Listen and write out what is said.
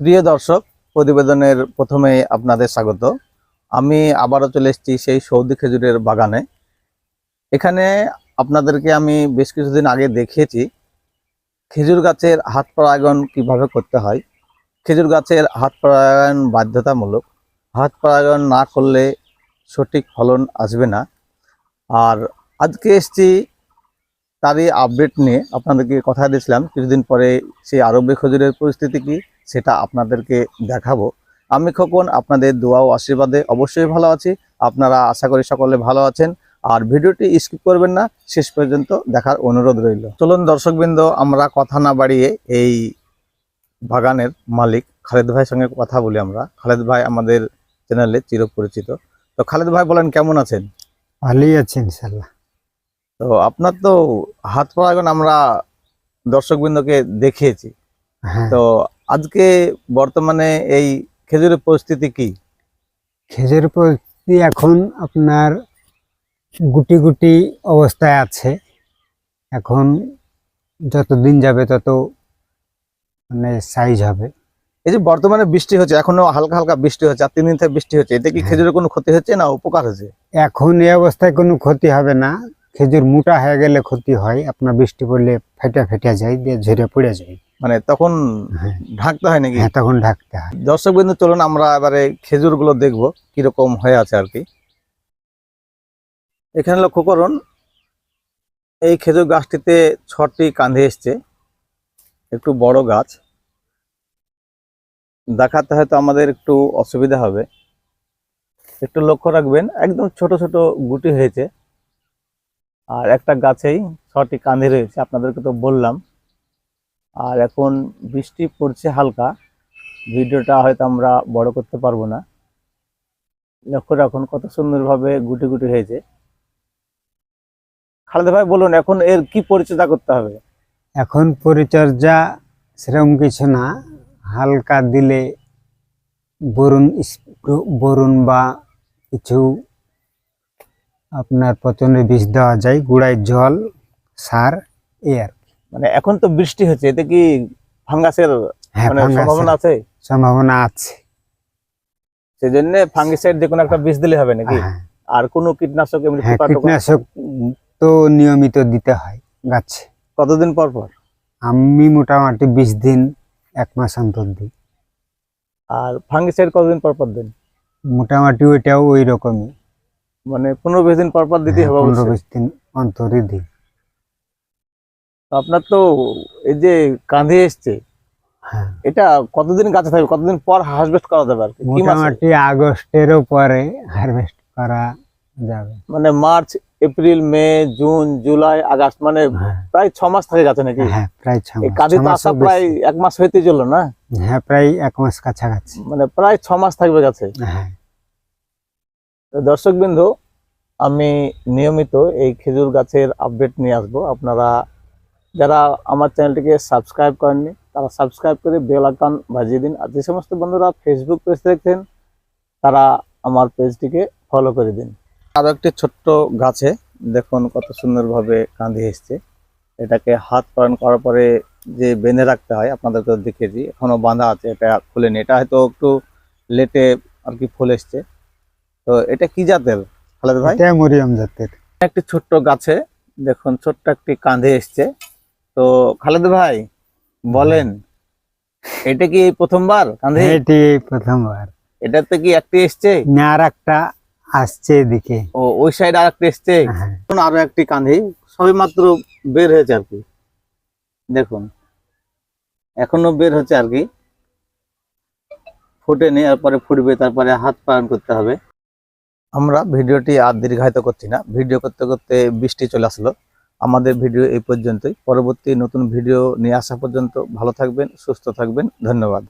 প্রিয় দর্শক, প্রতিবেদনের প্রথমে আপনাদের স্বাগত। আমি আবারও চলে এসেছি সেই সৌদি খেজুরের বাগানে। এখানে আপনাদেরকে আমি বেশ কিছুদিন আগে দেখিয়েছি খেজুর গাছের হাত পরাগায়ন কীভাবে করতে হয়। খেজুর গাছের হাত পরাগায়ন বাধ্যতামূলক। হাত পরাগায়ন না করলে সঠিক ফলন আসবে না। আর আজকে এসেছি তারই আপডেট নিয়ে আপনাদেরকে কথা দিয়েছিলাম। কিছুদিন পরে সেই আরব্য খেজুরের পরিস্থিতি কি, সেটা আপনাদেরকে দেখাবো। আমি খোকন, আপনাদের দোয়া ও আশীর্বাদে অবশ্যই ভালো আছি। আপনারা আশা করি সকলে ভালো আছেন। আর ভিডিওটি স্কিপ করবেন না, শেষ পর্যন্ত দেখার অনুরোধ রইল। চলুন দর্শকবৃন্দ, আমরা কথা না বাড়িয়ে এই বাগানের মালিক খালেদ ভাইয়ের সঙ্গে কথা বলি আমরা। খালেদ ভাই আমাদের চ্যানেলে চিরপরিচিত। তো খালেদ ভাই বলেন, কেমন আছেন? ভালোই আছে ইনশাল্লাহ তো আপনার তো হাত পরাগন আমরা দর্শকবৃন্দকে দেখিয়েছি। হ্যাঁ। তো আজকে বর্তমানে এই খেজুরের পরিস্থিতি কি? খেজুর পরিস্থিতি এখন আপনার গুটি গুটি অবস্থায় আছে। এখন যত দিন যাবে তত মানে সাইজ হবে। এই যে বর্তমানে বৃষ্টি হচ্ছে এখনও হালকা হালকা বৃষ্টি হচ্ছে আর তিন দিন থেকে বৃষ্টি হচ্ছে। এতে কি হ্যাঁ। খেজুরের কোনো ক্ষতি হচ্ছে না উপকার হচ্ছে? এখন এই অবস্থায় কোনো ক্ষতি হবে না। খেজুর মোটা হয়ে গেলে ক্ষতি হয় আপনার বৃষ্টি পড়লে ফেটে ফেটে যায় দিয়ে ঝরে পড়ে যায়। মানে তখন হ্যাঁ। ঢাকতে হয় নাকি? হ্যাঁ তখন ঢাকতে হয়। দর্শক বিন্দু চলুন আমরা এবারে খেজুরগুলো দেখব কীরকম হয়ে আছে আর কি। এখানে লক্ষ্য করুন এই খেজুর গাছটিতে ছটি কাঁধে এসছে একটু বড় গাছ। দেখাতে হয়তো আমাদের একটু অসুবিধা হবে। একটু লক্ষ্য রাখবেন একদম ছোট ছোট গুটি হয়েছে। আর একটা গাছেই ছটি কাঁধে রয়েছে, আপনাদেরকে তো বললাম। আর এখন বৃষ্টি পড়ছে হালকা, ভিডিওটা হয়তো আমরা বড় করতে পারব না। লক্ষ্য রাখুন, কত সুন্দরভাবে গুটি গুটি হয়েছে। খালেদা ভাই, বলুন, এখন এর কি পরিচর্যা করতে হবে? এখন পরিচর্যা সেরকম কিছু না। হালকা দিলে বরুণ বরুণ বা কিছু আপনার পচনের বীজ দেওয়া যায় গুড়ায় জল সার এই আর কি। মানে এখন তো বৃষ্টি হচ্ছে এতে কি ফাঙ্গাসের হ্যাঁ মানে সম্ভাবনা আছে? সম্ভাবনা আছে। সেই জন্য ফাঙ্গিসাইড যে কোনো একটা বীজ দিলে হবে নাকি? হ্যাঁ। আর কোনো কীটনাশক এমনি হ্যাঁ পোকা টোকা কীটনাশক তো নিয়মিত দিতে হয় গাছে। কতদিন পর পর? আমি মোটামুটি বিশ দিন এক মাস অন্তর দিই। আর ফাঙ্গিসাইড কতদিন পর পর দিন? মোটামুটি ওইটাও ওই রকমই। মানে পনেরো বিশ দিন পর পর দিতে হবে পনেরো বিশ দিন অন্তরই দিই। আপনার তো এই যে কাঁধে এসছে হ্যাঁ। এটা কতদিন গাছে থাকবে? কতদিন পর হারভেস্ট করা যাবে আর মোটামুটি আগস্টেরও পরে হারভেস্ট করা যাবে। মানে March April May June July August মানে হ্যাঁ। প্রায় ছ মাস থাকে গাছে নাকি? হ্যাঁ প্রায় ছ মাস। কাঁধে তো আসা প্রায় এক মাস হইতে চলল না? হ্যাঁ প্রায় এক মাস কাছাকাছি। মানে প্রায় ছ মাস থাকবে গাছে হ্যাঁ। দর্শক বিন্দু আমি নিয়মিত এই খেজুর গাছের আপডেট নিয়ে আসব। আপনারা যারা আমার চ্যানেলটিকে সাবস্ক্রাইব করেননি, তারা সাবস্ক্রাইব করে বেল আইকন বাজিয়ে দিন। আর যে সমস্ত বন্ধুরা ফেসবুক পেজ দেখছেন, তারা আমার পেজটিকে ফলো করে দিন। আরও একটি ছোট্ট গাছে দেখুন কত সুন্দরভাবে কাঁদি এসছে। এটাকে হাত পালন করার পরে যে বেঁধে রাখতে হয় আপনাদেরকে দেখেছি এখনও বাঁধা আছে, এটা খুলেনি। এটা হয়তো একটু লেটে আর কি ফুল এসছে। তো এটা কি জাতের খালেদ ভাই? এটা মরিয়ম জাতের। একটি ছোট্ট গাছে দেখুন ছোট্ট একটি কাঁধে এসছে। তো খালেদ ভাই বলেন এটা কি প্রথমবার কাঁধে? এটি প্রথমবার। এটাতে কি একটি এসছে? না আর একটা আসছে এদিকে। ও ওই সাইড আর একটা এসছে? হ্যাঁ। এখন আরও একটি কাঁধে। সবে মাত্র বের হয়েছে আর কি। দেখুন এখনও বের হচ্ছে আর কি। ফুটে ফুটেনি তারপরে ফুটবে তারপরে হাত পালন করতে হবে। আমরা ভিডিওটি আর দীর্ঘায়িত করছি না। ভিডিও করতে করতে বৃষ্টি চলে আসলো। আমাদের ভিডিও এই পর্যন্তই। পরবর্তী নতুন ভিডিও নিয়ে আসা পর্যন্ত ভালো থাকবেন, সুস্থ থাকবেন। ধন্যবাদ।